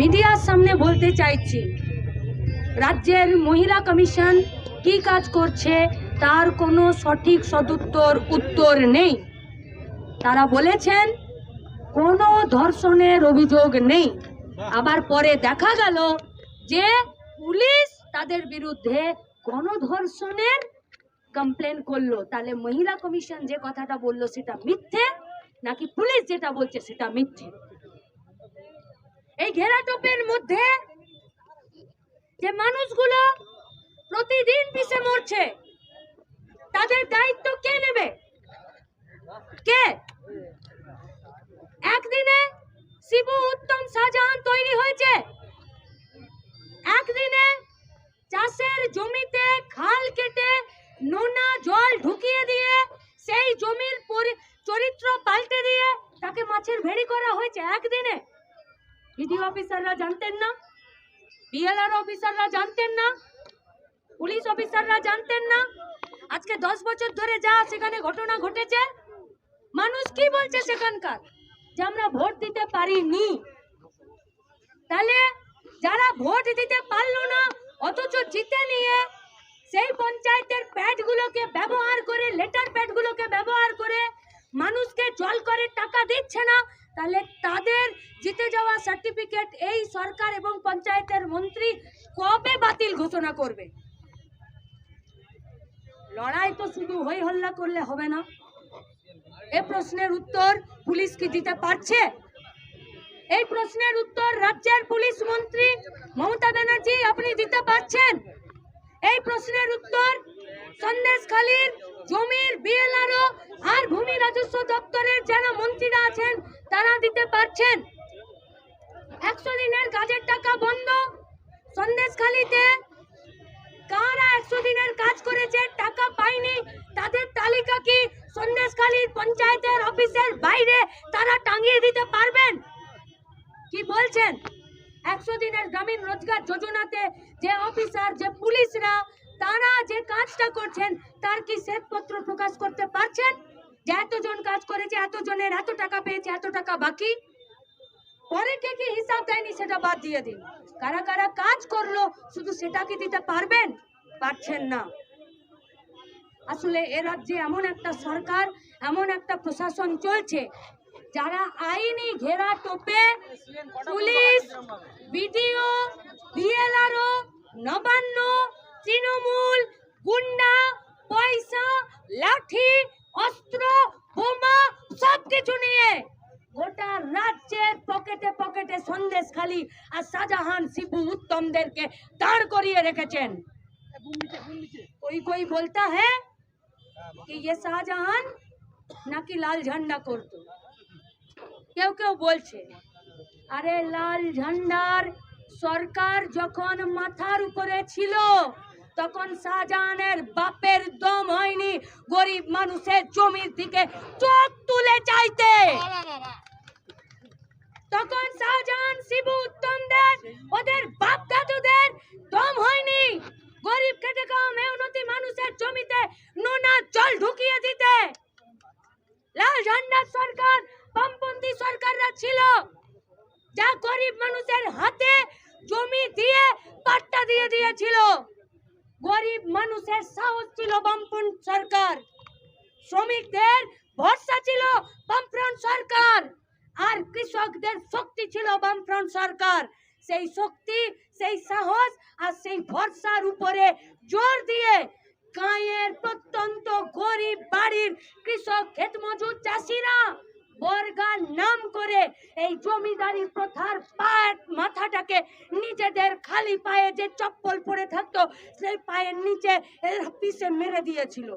মিডিয়ার সামনে বলতে চাইছি, রাজ্যের মহিলা কমিশন কি কাজ করছে তার কোনো সঠিক সদুত্তর উত্তর নেই। তারা বলেছেন, কোনো ধর্ষণের অভিযোগ নেই। আবার পরে দেখা গেল যে পুলিশ তাদের বিরুদ্ধে গণধর্ষণের কমপ্লেন করল। তাহলে মহিলা কমিশন যে কথাটা বলল সেটা মিথ্যে, নাকি পুলিশ যেটা বলছে সেটা মিথ্যে? এই ঘেরাটোপের মধ্যে যে মানুষগুলো প্রতিদিন পিছে মরছে, তাদের দায়িত্ব কে নেবে? কে? একদিনে শিবু উত্তম শাহজাহান তৈরি হয়েছে। একদিনে চাষের জমিতে খাল কেটে নোনা জল ঢুকিয়ে দিয়ে সেই জমির চরিত্র পাল্টে দিয়ে তাকে মাছের ভেড়ি করা হয়েছে। একদিনে বিডি অফিসাররা জানতেন না বিএলআর অফিসাররা জানতেন না, পুলিশ অফিসাররা জানতেন না। আজকে দশ বছর ধরে যা সেখানে ঘটনা ঘটেছে, মানুষ কি বলছে সেখানকার? যে আমরা ভোট দিতে পারিনি। তাহলে যারা ভোট দিতে পারল না, অথচ জিতে নিয়ে সেই পঞ্চায়েতের প্যাডগুলোকে ব্যবহার করে, লেটার প্যাডগুলোকে ব্যবহার করে মানুষকে জল করে টাকা দিচ্ছে না, তাহলে তাদের জিতে যাওয়া সার্টিফিকেট এই সরকার এবং পঞ্চায়েতের মন্ত্রী কবে বাতিল ঘোষণা করবে? লড়াই তো শুধু হই হল্লা করলে হবে না। এ প্রশ্নের উত্তর পুলিশ কি দিতে পারছে? এই প্রশ্নের উত্তর রাজ্যের পুলিশ মন্ত্রী মমতা ব্যানার্জি আপনি দিতে পারছেন। এই প্রশ্নের উত্তর সন্দেশখালীর জমির বিএলআরও আর ভূমি রাজস্ব দপ্তরের যারা মন্ত্রীরা আছেন, তারা দিতে পারছেন। একশো দিনের কাজের টাকা বন্ধ। সন্দেশখালীতে কারা একশো দিনের কাজ করেছে, টাকা পায়নি, তাদের তালিকা কি সন্দেশখালীর পঞ্চায়েতের অফিসের বাইরে তারা টাঙিয়ে দিতে পারবেন? কি বলছেন? একশো দিনের গ্রামীণ রোজগার যোজনাতে যে অফিসার, যে পুলিশরা, তারা যে কাজটা করছেন, তার কি শ্বেতপত্র প্রকাশ করতে পারছেন? যে এতজন কাজ করেছে, এতজনের এত টাকা পেয়েছে, এত টাকা বাকি? পরে কে কি হিসাব দেয়নি সেটা বাদ দিয়ে দিন। কারা কারা কাজ করল, শুধু সেটা কি দিতে পারবেন? পারছেন না। আসলে এ রাজ্যে এমন একটা সরকার, এমন একটা প্রশাসন চলছে, যারা আইনি ঘেরা টোপে police, BDO BLRO Nabanna, Trinamool, গুন্ডা, পয়সা, লাঠি, অস্ত্র, বোমা সব কিছু নিয়ে গোটা রাজ্যের পকেটে পকেটে সন্দেশ খালি আর শাহজাহান শিবু উত্তমদেরকে দাঁড় করিয়ে রেখেছেন। কই কই বলতা হ্যাঁ কি এ শাহজাহান নাকি লাল ঝান্ডা করতো? কেউ কেউ বলছে আরে লাল ঝান্ডার সরকার যখন মাথার উপরে ছিল তখন শাহজাহানের বাপের দম হয়নি গরিব মানুষের জমির দিকে চোখ তুলে চাইতে। হাতে জমি দিয়ে পাট্টা দিয়ে দিয়েছিল। গরিব মানুষের সাহস ছিল বামপন্থী সরকার। শ্রমিকদের ভরসা ছিল বামফ্রন্ট সরকার। আর কৃষকদের শক্তি ছিল বামফ্রন্ট সরকার। সেই শক্তি, সেই সাহস আর সেই ভরসার উপরে জোর দিয়ে গাঁয়ের প্রত্যন্ত গরিব বাড়ির কৃষক ক্ষেত মজুর চাষিরা বর্গার নাম করে এই জমিদারি প্রথার পায়ের মাথাটাকে নিজেদের খালি পায়ে যে চপ্পল পরে থাকতো, সেই পায়ের নিচে পিছে মেরে দিয়েছিল।